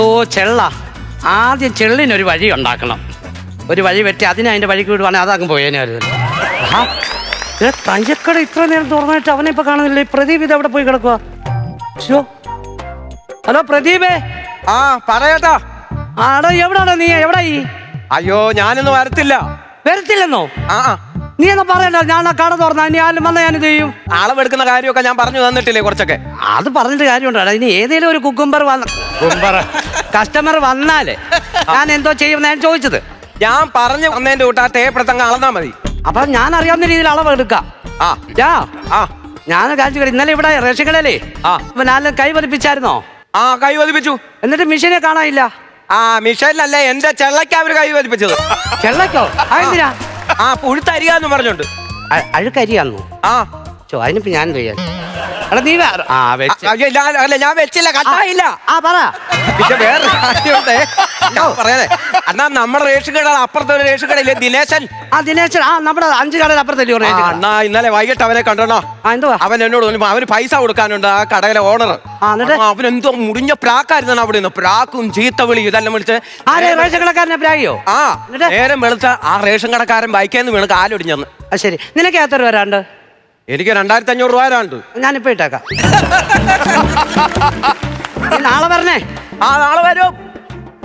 എന്തോ ചെള്ള. ആദ്യം ചെള്ളിനൊരു വഴി ഉണ്ടാക്കണം. ഒരു വഴി വെറ്റി അതിനെ അതിന്റെ വഴിക്ക് വിടുവാണെങ്കിൽ അതാകും പോയേനായിരുന്നു ആ ഇത് തഞ്ചക്കട ഇത്ര നേരം തുറന്നിട്ട് അവനെ ഇപ്പൊ കാണുന്നില്ലേ? പ്രദീപ് ഇത് എവിടെ പോയി കിടക്കുക. ഹലോ പ്രദീപേ. ആ പറയട്ടാ. ആടോ എവിടാണോ നീ? എവിടായി? അയ്യോ ഞാനൊന്നും വരത്തില്ല. വരത്തില്ലെന്നോ? ആ. നീ എന്നാ പറയണ്ട. ഞാൻ ആ കട തുറന്ന ഇനി ആരും വന്ന ഞാൻ ഇത് ചെയ്യും അളവെടുക്കുന്ന കാര്യമൊക്കെ ഞാൻ പറഞ്ഞു തന്നിട്ടില്ലേ കുറച്ചൊക്കെ? അത് പറഞ്ഞിട്ട് കാര്യമുണ്ടോ ഇനി ഏതെങ്കിലും ഒരു കുക്കുംബർ വന്ന കുക്കുംബർ കസ്റ്റമർ വന്നാൽ ഞാൻ എന്തോ ചെയ്യും ഞാൻ ചോദിച്ചത്. ഞാൻ പറഞ്ഞു വന്നതിന്റെ കൂട്ട് ആ തേപ്പെടുത്തങ്ങ് അളന്നാ മതി. അപ്പൊ ഞാൻ അറിയാവുന്ന രീതിയിൽ അളവ് എടുക്കാം. ആ. യാ. ആ. ഞാൻ കാണിച്ചു. ഇന്നലെ ഇവിടെ റേഷൻ കടയിലേ ആ. അപ്പൊ ഞാൻ കൈ പതിപ്പിച്ചായിരുന്നോ ആ കൈ പതിപ്പിച്ചു എന്നിട്ട് മിഷനെ കാണാനില്ല. ആ മിഷനിലല്ലേ എന്റെ ചെള്ളക്കാ അവർ കൈ പതിപ്പിച്ചത് ചെള്ളക്കോ അതെന്തിനാ? ആ പുഴുത്തരികാന്ന് പറഞ്ഞോണ്ട് അഴുക്കരിയാന്നു? ആ. ചോ അതിനിപ്പോ ഞാൻ ചെയ്യാൻ എടാ നീ വേ- ആ വെച്ച്. അയ്യോ, ഞാൻ- അല്ല ഞാൻ വെച്ചില്ല കട്ടായില്ല. ആ പറ. പിന്നെ വേറെ കാര്യമുണ്ടേ. ഞാൻ പറയാനേ അന്നാ നമ്മുടെ റേഷൻ കട അപ്പുറത്തെ ഒരു റേഷൻ കടയില്ലേ ദിനേശൻ? ആ ദിനേശൻ ആ നമ്മുടെ അഞ്ച് കടയുടെ അപ്പുറത്തല്ലേ ഒരു ആ, റേഷൻ കട? എന്നാ ഇന്നലെ വൈകിട്ട് അവനെ കണ്ടോണോ? ആ എന്തുവാ? അവൻ എന്നോട് പറഞ്ഞു അവന് പൈസ കൊടുക്കാനുണ്ട് ആ കടയിലെ ഓണർ ആ, എന്നിട്ട്? അവൻ എന്തോ മുടിഞ്ഞ പ്രാക്കായിരുന്നു അവിടെ നിന്ന്. പ്രാക്കും ചീത്തവിളി ഇതെല്ലാം വിളിച്ച്. ആരെ റേഷൻ കടക്കാരനെ പ്രാഗിയോ ആ എന്നിട്ട്? നേരം വെളുത്ത ആ റേഷൻ കടക്കാരൻ ബൈക്കേന്ന് വീണ് കാലൊടിഞ്ഞെന്ന് ആ ശരി. നിനക്ക് എത്ര വരാണ്ട് എനിക്ക് രണ്ടായിരത്തി അഞ്ഞൂറ് രൂപ തരാനുണ്ട്. ഞാനിപ്പോ ഇട്ടേക്കാം. നീ നാളെ പറഞ്ഞേ ആ നാളെ വരും.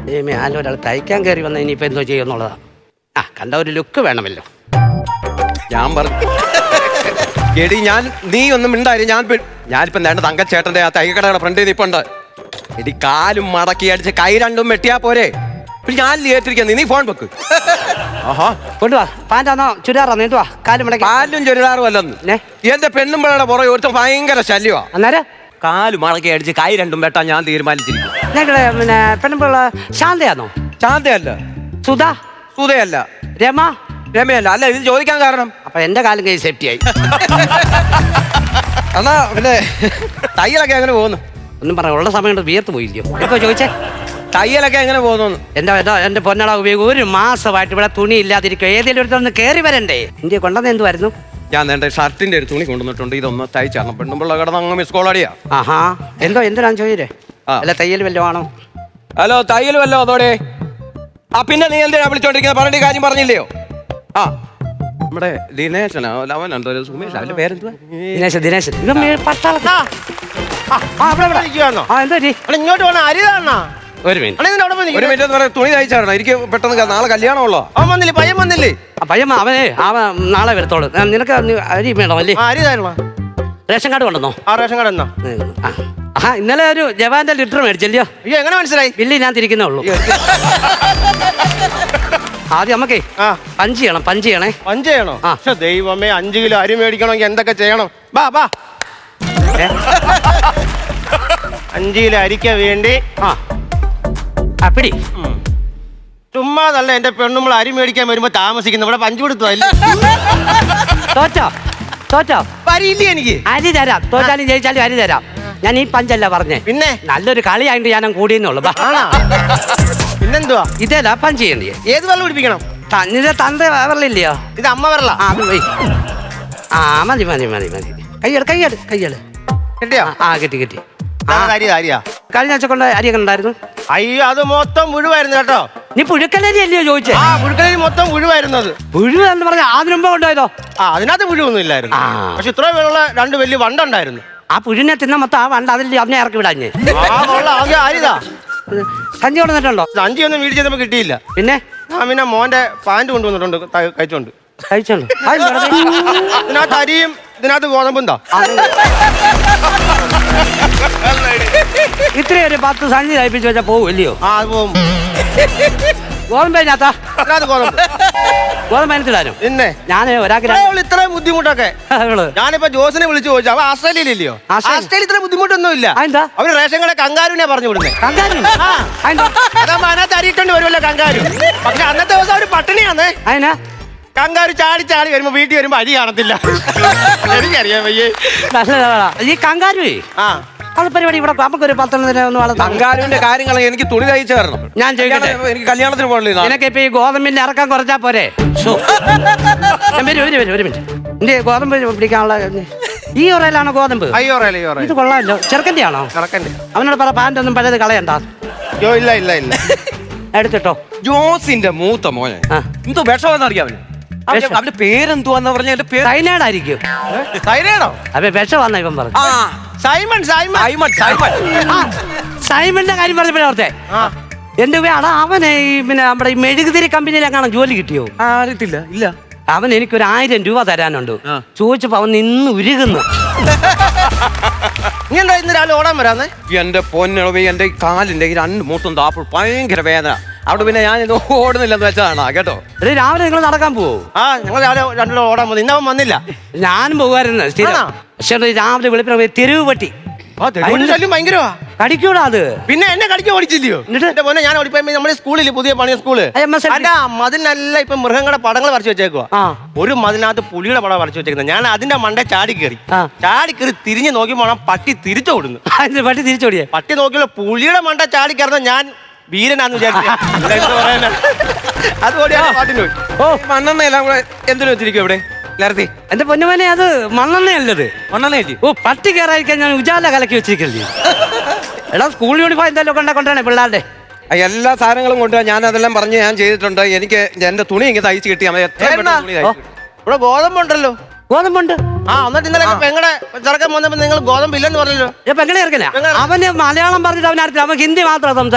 ദൈവമേ ഒരാൾ തയ്ക്കാൻ കയറി വന്ന ഇനിയിപ്പോ എന്തോ ചെയ്യുന്നുള്ളതാ ആ കണ്ട ഒരു ലുക്ക് വേണമല്ലോ. ഞാൻ പറഞ്ഞു എടി ഞാൻ നീ ഒന്നും മിണ്ടായി ഞാൻ പി- ഞാനിപ്പോ നേണ്ട തങ്കച്ചേട്ടന്റെ ആ തൈക്കടയുടെ ഫ്രണ്ടിൽ നിപ്പുണ്ട്. എടി കാലും മടക്കി അടിച്ച് കൈ രണ്ടും വെട്ടിയാ പോരെ. പിന്നെ ഞാൻ ഏറ്റിരിക്കുന്നു നീ ഫോൺ വെക്ക്. കൊണ്ടുവാ. പാന്റാന്നോ ചുരിദാറാന്നോ എന്തുവാ കാലും മുടക്കി. പാലും ചുരിദാറും അല്ലെന്ന്? എന്റെ പെണ്ണുമ്പഴയുടെ പുറകെ ഒരുത്ത ഭയങ്കര ശല്യമാ അന്നേരം? കാൽ മടക്കി അടിച്ച് കൈ രണ്ടും വെട്ടാൻ ഞാൻ തീരുമാനിച്ചിരിക്കും പിന്നെ പെണ്ണുമ്പിള്ള ശാന്തയാന്നോ? ശാന്തയല്ല. സുധ? സുധയല്ല. രമ? രമയല്ല. അല്ല ഇത് ചോദിക്കാൻ കാരണം. അപ്പൊ എന്റെ കാലും കൈ സേഫ്റ്റി ആയി എന്നാ പിന്നെ തയ്യലൊക്കെ അങ്ങനെ പോകുന്നു. ഒന്നും പറയാം. ഉള്ള സമയം വിയർത്ത് പോയില്ലയോ? ഇപ്പൊ ചോദിച്ചേ. തയ്യലൊക്കെ എങ്ങനെ പോകുന്നു? എന്താ എന്താ എന്റെ പൊന്നട ഉപയോഗം. ഒരു മാസമായിട്ട് ഇവിടെ തുണി ഇല്ലാതിരിക്കും ഏതെങ്കിലും ഒരുത്തൊന്ന് കയറി വരണ്ടേ? ഇന്ത്യ കൊണ്ടുവന്ന് എന്തുവായിരുന്നു? ഞാൻ എന്റെ ഷർട്ടിന്റെ ഒരു തുണി കൊണ്ടുവന്നിട്ടുണ്ട്. ഇതൊന്ന് തയ്ച്ചാണ് പെണ്ണുമ്പിള്ള കിടന്ന് അങ്ങ് മിസ് കോൾ അടിയാ. ആഹാ. എന്തോ എന്തിനാന്ന് ചോദിച്ചേ ആ. അല്ല തയ്യൽ വല്ലതും ആണോ? ഹലോ തയ്യൽ വല്ലോ അതോടെ? ആ പിന്നെ നീ എന്തിനാ വിളിച്ചോണ്ടിരിക്കുന്നത് പറഞ്ഞ കാര്യം പറഞ്ഞില്ലയോ? ആ. നമ്മുടെ ദിനേശനാ അവനുണ്ടോ ഒരു സുമേഷ് അവന്റെ പേരെന്തുവാ? ദിനേശ് ദിനേശ് മേ- പട്ടാളത്തിൽ- ആ, ആ, ഇവിടെ, ഇവിടെ. ഇരിക്കുവാന്നോ? ആ എന്തോ പറ്റി? അണ്ണാ ഇങ്ങോട്ട് പോണ അരിതാണ? ഒരു മിനിറ്റ്. അണ്ണാ അവിടെ പോയി ഒരു. മിനിറ്റ് എന്ന് പറയാം തുണി തയ്ച്ചാണ് എനിക്ക് പെട്ടെന്ന് ക- നാളെ കല്യാണമുള്ളോ? അവൻ വന്നില്ലേ? പയ്യൻ വന്നില്ലേ? പയ്യൻ അവനെ അവൻ നാളെ വരത്തോളൂ. ഞാൻ നിനക്ക് നി- അരി വേണം അല്ലേ ആ അരിതാണോ റേഷൻ കാർഡ് കൊണ്ടുവന്നോ? ആ റേഷൻ കട എന്നാ ഉം, ആ. ആ ഇന്നലെ ഒരു ജവാന്റെ ലിറ്റർ മേടിച്ചല്ലോ അയ്യോ എങ്ങനെ മനസ്സിലായി? ബില്ല് ഞാൻ തിരിക്കുന്നേ ഉള്ളൂ. ആദ്യം നമുക്കേ ആ. പഞ്ച് ചെയ്യണം പഞ്ച് ചെയ്യണേ. പഞ്ച് ചെയ്യണോ? ആ. പക്ഷെ ദൈവമേ അഞ്ചു കിലോ അരി മേടിക്കണമെങ്കിൽ എന്തൊക്കെ ചെയ്യണം? ബാ ബാ. ഏ? അഞ്ചു കിലോ അരിക്ക വേണ്ടി ആ. പിടി. ചുമ്മാതല്ല എന്റെ പെണ്ണുമ്പോൾ അരി മേടിക്കാൻ വരുമ്പോ താമസിക്കുന്നു ഇവിടെ പഞ്ചു കൊടുത്തു അല്ലേ തോറ്റോ? തോറ്റോ? വരിയില്ലേ എനിക്ക്? അരി തരാം. തോറ്റാലും ജയിച്ചാലും അരി തരാം. ഞാൻ ഈ പഞ്ചല്ല പറഞ്ഞേ. പിന്നെ? നല്ലൊരു കളിയായിട്ട് ഞാൻ കൂടിയെന്നുള്ളു. പിന്നെന്തുവാ? ഇതല്ല പഞ്ച് ചെയ്യണ്ടേ? ഏത് വെള്ളം കുടിപ്പിക്കണം? നിന്റെ തന്ത വരലില്ലയോ ഇത് അമ്മ വരല ആ അത് പോയി. ആ മതി മതി മതി മതി. കയ്യട് കയ്യട് കയ്യട്. കിട്ടിയോ? ആ കിട്ടി കിട്ടി. കഴിഞ്ഞ ആഴ്ച കൊണ്ട് അരിയൊക്കെ ഉണ്ടായിരുന്നു? അയ്യോ അത് മൊത്തം മുഴുവായിരുന്നു കേട്ടോ. നീ പുഴുക്കലരി അല്ലയോ ചോദിച്ചേ? ആ പുഴുക്കലരി മൊത്തം മുഴുവായിരുന്നു അത് പുഴു എന്ന് പറഞ്ഞ അതിനു മുമ്പ് കൊണ്ടുപോയതോ? ആ അതിനകത്ത് പുഴുവൊന്നും ഇല്ലായിരുന്നു. പക്ഷെ ഇത്ര പേരുള്ള രണ്ട് വലിയ വണ്ടുണ്ടായിരുന്നു ആ പുഴുവിനെ തിന്ന മൊത്തം ആ വണ്ട അതിൽ അതിനെ ഇറക്കി വിടാഞ്ഞേ ആ ആകെ ആരിതാ? സഞ്ചി കൊണ്ടുവന്നിട്ടുണ്ടോ? സഞ്ചി ഒന്നും വീട് ചെയ്തപ്പോ കിട്ടിയില്ല. പിന്നെ? ആ പിന്നെ മോന്റെ പാന്റ് കൊണ്ടുവന്നിട്ടുണ്ട് കഴിച്ചോണ്ട് കഴിച്ചോണ്ട് കഴിച്ചോളൂ അത് വെറുതെ. ഇതിനകത്ത് അരിയും ഇതിനകത്ത് ഗോതമ്പും താ ഇത്രയും ഒരു പത്ത് സഞ്ചി തയ്പ്പിച്ച് വെച്ചാൽ പോവില്ലയോ? ആ അത് പോവും. ഗോതമ്പതിനകത്താ ഇതിനകത്ത് ഗോതമ്പ്. ഗോതമ്പതിനകത്തിടാനോ പിന്നെ ഞാൻ ഒരാൾക്ക് ഇത്രയും ബുദ്ധിമുട്ടൊക്കെ. ഞാനിപ്പോ ജോസിനെ വിളിച്ചു ചോദിച്ചു. അവ ആസ്ട്രേലിയയിലില്ലയോ? ആസ്ട്രേലിയ. ആസ്ട്രേലിയ ഇത്ര ബുദ്ധിമുട്ടൊന്നും ഇല്ല അതെന്താ? അവർ റേഷൻ കട കങ്കാരുവിനെ പറഞ്ഞു വിടുന്നത് കങ്കാരു? ആ. അതെന്താ? അതാകുമ്പോ അതിനകത്ത് അരിയിട്ടുണ്ട് വരുമല്ലോ കങ്കാരു. പക്ഷെ അന്നത്തെ ദിവസം അവർ പട്ടിണിയാന്നേ. അതിനാ കങ്കാരു ചാടി ചാടി വരുമ്പോ വീട്ടിൽ വരുമ്പോ അരി കാണത്തില്ല. എനിക്കറിയാം വയ്യേ നല്ലതാ ഈ കങ്കാരു ആ. അത് പരിപാടി ഇവിടെ നമുക്കൊരു പത്തെണ്ണത്തിന് ഒന്ന് വളർത്താം. തങ്കാരുവിന്റെ കാര്യങ്ങൾ എനിക്ക് തുണി തയ്ച്ചു തരണം. ഞാൻ ചോദിക്കട്ടെ? എനിക്ക് കല്യാണത്തിന് പോകണില്ല നിനക്ക് ഇപ്പൊ ഈ ഗോതമ്പിന്റെ ഇറക്കം കുറച്ചാ പോരെ? വരും വരും ഒരു വരും ഒരു മിനിറ്റ്. എന്റെ ഗോതമ്പ് പിടിക്കാനുള്ള ഈ ഒറയിലാണോ ഗോതമ്പ്? ഇത് കൊള്ളാമല്ലോ ചെറുക്കന്റെ. ആണോ അവനോട് പറ പാന്റ് ഒന്നും പഴയത് കളയണ്ട. ഇല്ല ഇല്ല ഇല്ല. എടുത്തിട്ടോ. ജോസിന്റെ മൂത്ത മോനെ. എന്തോ വിഷമെന്ന് അറിയാമല്ലോ അവന്റെ വിഷം? പേരെന്തുവാന്ന് പറഞ്ഞ? എന്റെ പേര് സൈനൈഡായിരിക്കും. സൈനേണോ അപ്പൊ വിഷമാന്ന ഇവൻ പറഞ്ഞു ആ സൈമൺ സൈമൺ. Simon Simon. ആ. സൈമന്റെ കാര്യം പറഞ്ഞപ്പോഴേ ഓർത്തെ. ആ. എന്റെ അടാ അവനെ ഈ പിന്നെ നമ്മുടെ ഈ മെഴുകുതിരി കമ്പനിയിലെങ്ങാണ് ജോലി കിട്ടിയോ? ആ, അറിയത്തില്ല ഇല്ല. അവൻ എനിക്ക് ഒരു ആയിരം രൂപ തരാനുണ്ട്. ആ. ചോദിച്ചപ്പോ അവൻ നിന്ന് ഉരുകുന്നു. നീ എന്താ ഇന്ന് രാവിലെ ഓടാൻ വരാന്നേ? എന്റെ പൊന്നളവി എന്റെ ഈ കാലിന്റെ ഈ രണ്ട് മൂത്തും താപ്പിൾ ഭയങ്കര വേദന. അവിടെ പിന്നെ ഞാൻ ഇത് ഓടുന്നില്ലെന്ന് വെച്ചതാണ്. കേട്ടോ? എടീ, രാവിലെ നിങ്ങൾ നടക്കാൻ പോവോ? ആ ഞങ്ങൾ രാവിലെ രണ്ടിലും ഓടാൻ പോകുന്നു ഇന്നവൻ വന്നില്ല. ഞാനും പോകുമായിരുന്നു സ്ഥിരം. ആണോ? പക്ഷേ എടീ, രാവിലെ വിളിപ്പിനെ പോയി തെരുവ് പട്ടി ആ തെരുവിന്റെ ശല്യം ഭയങ്കരവാ കടിക്കൂടാ അത്. പിന്നെ എന്നെ കടിക്കാൻ ഓടിച്ചില്ലയോ? എന്നിട്ട്? എന്റെ മോനെ ഞാൻ ഓടിപ്പോയി നമ്മുടെ സ്കൂളിൽ പുതിയ പണി സ്കൂൾ? ആ, MSLP. അല്ല മതിലിനല്ല ഇപ്പൊ മൃഗങ്ങളുടെ പടങ്ങൾ വരച്ചു വെച്ചേക്കുവാ. ആ. ഒരു മതിനകത്ത് പുലിയുടെ പടം വരച്ചു വെച്ചേക്കുന്നത് ഞാൻ അതിന്റെ മണ്ട ചാടി കയറി. ആ. ചാടി കയറി തിരിഞ്ഞു നോക്കി പോണം പട്ടി തിരിച്ചോടുന്നു പട്ടി തിരിച്ചോടിയേ. പട്ടി നോക്കിയുള്ള പുലിയുടെ മണ്ട ചാടി കയറുന്ന ഞാൻ വീരനാന്ന് വിചാരിച്ചു പാട്ടിന് പോയി ഓ. മണ്ണെണ്ണയെല്ലാം കൂടെ എന്തിനു വെച്ചിരിക്കും ഇവിടെ? നേരത്തെ. എന്റെ പൊന്നുമനെ അത് മണ്ണെണ്ണയല്ലത്. മണ്ണെണ്ണയല്ലേ? ഓ പട്ടി ഞാൻ ഉജാല കലക്കി വെച്ചിരിക്കല്ലേ? എടാ സ്കൂൾ യൂണിഫോം എന്തായാലും കൊണ്ട കൊണ്ടാണ് പിള്ളേരുടെ. ആ, എല്ലാ സാധനങ്ങളും കൊണ്ട് ഞാൻ അതെല്ലാം പറഞ്ഞ് ഞാൻ ചെയ്തിട്ടുണ്ട്. എനിക്ക് എന്റെ തുണി ഇങ്ങനെ തയ്ച്ച് കിട്ടിയാൽ മതി എത്രയും പെട്ടെന്ന് തുണി തയ്ച്ച് ഇവിടെ ഗോതമ്പുണ്ടല്ലോ. ഗോതമ്പുണ്ട്. ആ എന്നിട്ട് ഇന്നലെ പെങ്ങടെ ചെറുക്കൻ വന്നപ്പോ നിങ്ങൾ ഗോതമ്പ് ഇല്ലെന്ന് പറഞ്ഞല്ലോ. പെങ്ങളെ. അവന് മലയാളം പറഞ്ഞിട്ട് അവൻ അറിയില്ല അവൻ ഹിന്ദി മാത്രം അവൻ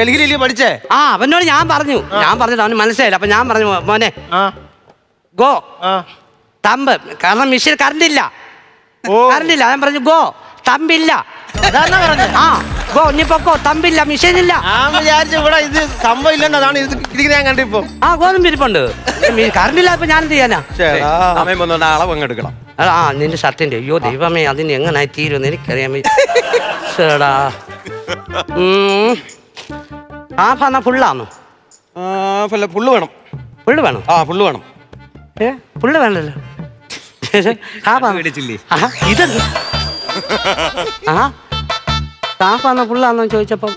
ഡൽഹിയിൽ പഠിച്ചേ? ആ അവനോട് ഞാൻ പറഞ്ഞു. ഞാൻ പറഞ്ഞിട്ട് അവന് മനസ്സിലായില്ല. അപ്പൊ ഞാൻ പറഞ്ഞു മോനെ ആ. ഗോ. ആ. തമ്പ്. കാരണം മിഷീൻ കറണ്ട് ഇല്ല ഓ. കറണ്ട് ഇല്ല ഞാൻ പറഞ്ഞു ഗോ തമ്പില്ല. ആ ഗോ ഇനി പൊക്കോ തമ്പില്ല മെഷീൻ ഇല്ല ഞാൻ വിചാരിച്ചു ഇവിടെ ഇത് സംഭവം ഇല്ലെന്ന് അതാണ് ഇത് ഇരിക്കുന്നത് ഞാൻ കണ്ടിപ്പോ. ആ ഗോതമ്പ് ഇരിപ്പുണ്ട്. കറണ്ട് ഇല്ല ഇപ്പൊ ഞാൻ എന്ത് ചെയ്യാനാ? സമയം വന്നുകൊണ്ട് അളവ് അങ്ങ് എടുക്കണം. ആ നിന്റെ ഷർട്ടിന്റെ. അയ്യോ ദൈവമേ അതിന് എങ്ങനായി തീരുമെന്ന് എനിക്കറിയാൻ. ഉം. ആ പറഞ്ഞ ഫുള്ളാണോ ആ, ഫുള്ള് വേണം. ഫുള്ള് വേണം? ആ ഫുള്ള് വേണം. ഏ ഫുള്ള് വേണല്ലോ? ഇതെന്ത്? ആ കാപ്പാന്നോ ഫുള്ളാന്നോ ചോദിച്ചപ്പം?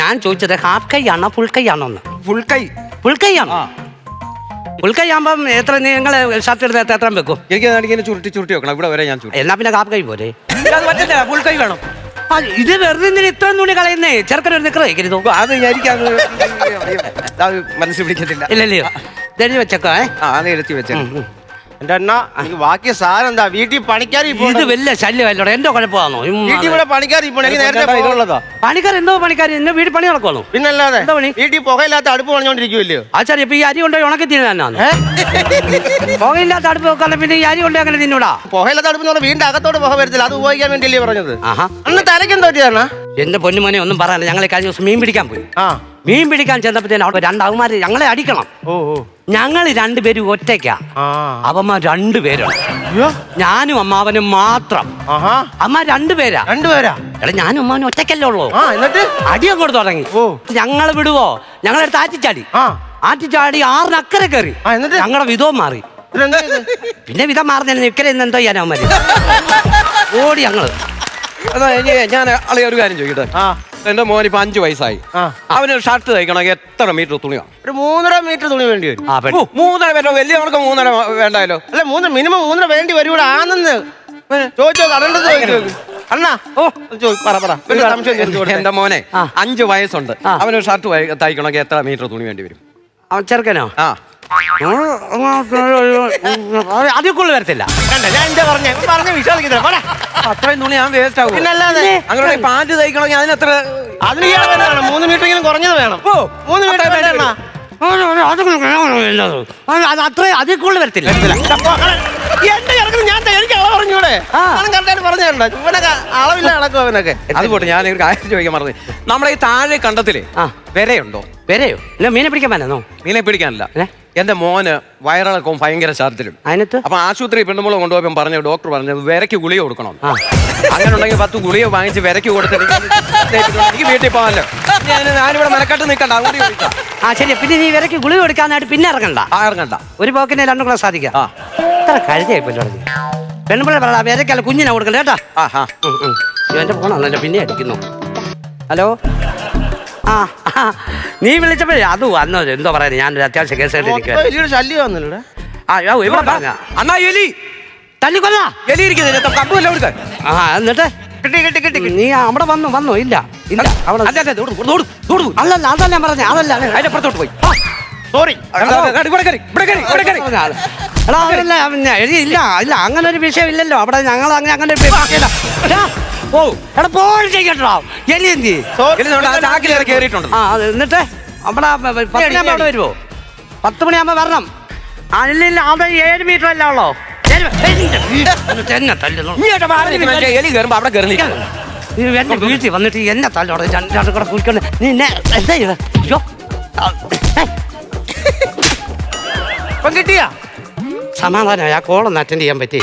ഞാൻ ചോദിച്ചത് ഹാഫ് കൈ ആണോ ഫുൾ കൈ ആണോ എന്ന്? ഫുൾ കൈ. ഫുൾ കൈ ആണോ? ഫുൾ കൈ ആകുമ്പം എത്ര നിങ്ങൾ ഷർട്ട് എടുത്ത് എത്ര വെക്കും? എനിക്ക് ഇങ്ങനെ ചുരുട്ടി ചുരുട്ടി വെക്കണം. ഇവിടെ വരെ ഞാൻ ചുരുട്ടി. എന്നാ പിന്നെ ഹാഫ് കൈ പോരെ? പറ്റില്ല ഫുൾ കൈ വേണം. ആ, ഇത് വെറുതെ എന്തിനാ ഇത്രയും തുണി കളയുന്നേ? ചെറുക്കൻ ഒരു നിക്കറ് ഓ, അത് എനിക്കത് മനസ്സിൽ പിടിക്കത്തില്ല. ഇല്ലല്ലയോ ഇതെഴുതി വെച്ചേക്കോ ഏ? ആ അത് എടുത്തി വെച്ചേ ഉം, ഉം. എന്റെ അണ്ണ എനിക്ക് ബാക്കി സാധനം എന്താ? വീട്ടിൽ പണിക്കാരി ഇത് വലിയ ശല്യമല്ലോ എന്തോ കുഴപ്പമാണോ വീട്ടിൽ ഇവിടെ പണിക്കാരി നേരത്തെ. പോകാനുള്ളതാ പണിക്കാർ എന്തോ പണിക്കാർ എന്നെ വീട് പണി നടക്കുവാണോ? പിന്നല്ലാതെ എന്താ പണി? വീട്ടിൽ പുകയില്ലാത്ത അടുപ്പ് പണിഞ്ഞോണ്ടിരിക്കുമല്ലോ ആ ശരി ഇപ്പൊ ഈ അരി കൊണ്ടുപോയി ഉണക്കി തിന്നാണ് പുകയില്ലാത്ത അടുപ്പ് വെക്കാൻ പിന്നെ ഈ അരി കൊണ്ടുപോയി അങ്ങനെ തിന്നൂടാ? പുകയില്ലാത്ത അടുപ്പ് വീടിന്റെ അകത്തോട്ട് പുക വരത്തില്ല. അത് ഉപയോഗിക്കാൻ വേണ്ടിയല്ലേ പറഞ്ഞത്? ആഹാ. അന്ന് തലയ്ക്ക് എന്താ പറ്റിയതാണ് എന്റെ പൊന്നുമോനെ ഒന്നും പറയാനില്ല. ഞങ്ങളെ കഴിഞ്ഞ ദിവസം മീൻ പിടിക്കാൻ പോയി. ആ. മീൻ പിടിക്കാൻ ചെന്നപ്പോഴത്തേനും അവിടെ രണ്ട് അവന്മാര് ഞങ്ങളെ അടിക്കണം. ഓ ഓ. ഞങ്ങൾ രണ്ടുപേരും ഒറ്റയ്ക്കാ. ആ. അവന്മാർ അയ്യോ. ഞാനും അമ്മാവനും മാത്രം. ആഹാ. അമ്മ രണ്ടുപേരാ രണ്ടുപേരാ എടാ ഞാനും അമ്മാവനും ഒറ്റയ്ക്കല്ലേ ഉള്ളൂ. ആ എന്നിട്ട്? അടി അങ്ങോട്ട് തുടങ്ങി. ഓ. ഞങ്ങൾ വിടുവോ? ഞങ്ങളെടുത്ത് ആറ്റിച്ചാടി. ആ. ആറ്റിച്ചാടി ആറിന് അക്കരെ കയറി. ആ, എന്നിട്ട്? ഞങ്ങളുടെ വിധവും മാറി. ഇത്? പിന്നെ വിധം മാറുന്നില്ല നിക്കരെ ഇന്ന് എന്തോ ചെയ്യാനോ മതി ഓടി ഞങ്ങൾ. അതാ എനിക്ക് ഞാൻ അളിയ ഒരു കാര്യം ചോദിക്കട്ടെ? ആ. എന്റെ മോൻ ഇപ്പൊ അഞ്ചു വയസ്സായി. ആ. അവന് ഷർട്ട് തയ്ക്കണമെങ്കിൽ എത്ര മീറ്റർ തുണിയാണ് ഒരു മൂന്നര മീറ്റർ തുണി വേണ്ടി വരും. ആ ഓ, പെട്ടെന്ന് മൂന്നര മീറ്റർ വലിയ അവർക്ക് മൂന്നര വേണ്ടല്ലോ അല്ല മൂന്ന് മിനിമം മൂന്നര വേണ്ടി വരൂടെ ആണെന്ന്. ചോദിച്ചോ കടണ്ടത് ചോദിച്ചോ. അണ്ണാ ഓ. ചോദി പറ പറ. സംശയം കൊടുത്തേ. എന്റെ മോനെ ആ. അഞ്ചു വയസ്സുണ്ട്. ആ. അവന് ഷർട്ട് തയ്ക്കണമെങ്കിൽ എത്ര മീറ്റർ തുണി വേണ്ടി വരും? അവൻ ചെറുക്കനോ? ആ. അതിൽ കൂടുതൽ വരത്തില്ല. കണ്ടോ, ഞാൻ എന്താ പറഞ്ഞേ വിശ്വസിക്കുന്നില്ല. അത്രയും തുണി ഞാൻ വേസ്റ്റ് പിന്നല്ലാതെ അങ്ങനെ പാന്റ് തയ്ക്കണമെങ്കിൽ അതിനെത്ര അതിന് ഇയാൾ വേണം. മൂന്ന് മീറ്ററെങ്കിലും കുറഞ്ഞത് വേണം. ഓ, മൂന്ന് മീറ്റർ വേണ്ട അത് അതിൽ കൂടുതൽ വരത്തില്ല. എന്റെ ഞാൻ തയ്യ- എനിക്ക് അളവ് പറഞ്ഞൂടെ ആ. കറക്റ്റായിട്ട് പറഞ്ഞു തരണ്ട. ഇവനൊക്കെ അളവില്ല നടക്കും അവനൊക്കെ. അതുകൊണ്ട് ഞാൻ ഒരു കാര്യം ചോദിക്കാൻ മറന്നു. നമ്മളെ ഈ താഴെ കണ്ടത്തിൽ. വിരയുണ്ടോ? പെരയോ ഇല്ല മീനെ പിടിക്കാൻ പറ്റുന്നോ മീനെ പിടിക്കാനല്ല? എന്റെ മോന് വയറിളക്കവും ഭയങ്കര ഛർദിലും അതിനകത്ത്? അപ്പൊ ആശുപത്രി പെണ്ണുമ്പോൾ കൊണ്ടുപോയപ്പോൾ പറഞ്ഞു ഡോക്ടർ പറഞ്ഞു വിരക്ക് ഗുളിക കൊടുക്കണം. അങ്ങനെ ഉണ്ടെങ്കിൽ പത്ത് ഗുളിക വാങ്ങിച്ച് വിരക്ക് കൊടുത്തിട്ട് എനിക്ക് വീട്ടിൽ പോകാമല്ലോ ഞാൻ ഞാനിവിടെ മെനക്കെട്ട് നിൽക്കണ്ട അങ്ങോട്ട് ആ ശരി. പിന്നെ നീ വിരക്ക് ഗുളിക കൊടുക്കാനായിട്ട് പിന്നെ ഇറങ്ങണ്ട. ആ ഇറങ്ങണ്ട. ഒരു പോക്കിനെ രണ്ടും കൂടെ സാധിക്കാം. ഇത്ര കഴുതിയായി പോലും പെണ്ണുപിള്ള പറ വിലക്കല്ല കുഞ്ഞിനെ കൊടുക്കണ്ട കേട്ടാ? ആ ആ എന്റെ ഫോണാണല്ലോ പിന്നെ അടിക്കുന്നു. ഹലോ? ആ ആ, നീ വിളിച്ചപ്പോഴേ അത് വന്നത് എന്തോ പറയാൻ ഞാനൊരു അത്യാവശ്യ കേസ് മൊത്തം നിൽക്കുക എലിയുടെ ശല്യം വന്നില്ല ആ യോ, ഇവിടെ പറഞ്ഞ. അണ്ണാ എലി. തല്ലിക്കൊല്ല എലി ആ എന്നിട്ട്? കിട്ടി കിട്ടി കിട്ടി നീ അവിടെ വന്നു വന്നു ഇല്ല. ഇല്ല അവിടെ അല്ലല്ല അതല്ല ഞാൻ പറഞ്ഞ അതല്ല അതിന്റെ അപ്പുറത്തോട്ട് പോയി. സോറി ഇവിടെ കയറി ഇവിടെ കയറി ഇവിടെ കയറി. എടാ അതല്ല ഞാൻ എഴുതി ഇല്ല ഇല്ല അങ്ങനെ ഒരു വിഷയം ഇല്ലല്ലോ അവിടെ ഞങ്ങൾ അങ്ങനെ അങ്ങനെ ഒരു. എടാ, ഓ എടാ പോൾ ചെയ്യട്ടോ എലി എന്തി ആ ചാക്കിൽ കയറിയിട്ടുണ്ട് ആ അത് എന്നിട്ട് അവിടെ പത്ത് അവിടെ വരുമോ പത്ത് മണിയാകുമ്പോ വരണം. ആ ഇല്ല ഇല്ല അവിടെ ഏഴ് മീറ്റർ അല്ല ഉള്ളോ? എന്നെ തല്ലുന്നു എലി കയറുമ്പോ അവിടെ കയറി എന്റെ വീട്ടിൽ വന്നിട്ട് എന്നെ തല്ലോടെ രണ്ടു രണ്ട് കൂടെ കുളിക്കൊണ്ട് നീ എന്നെ എന്താ ചെയ്യണേ? അയ്യോ ഇപ്പം കിട്ടിയ? സമാധാനമായി ആ കോളൊന്ന് അറ്റൻഡ് ചെയ്യാൻ പറ്റി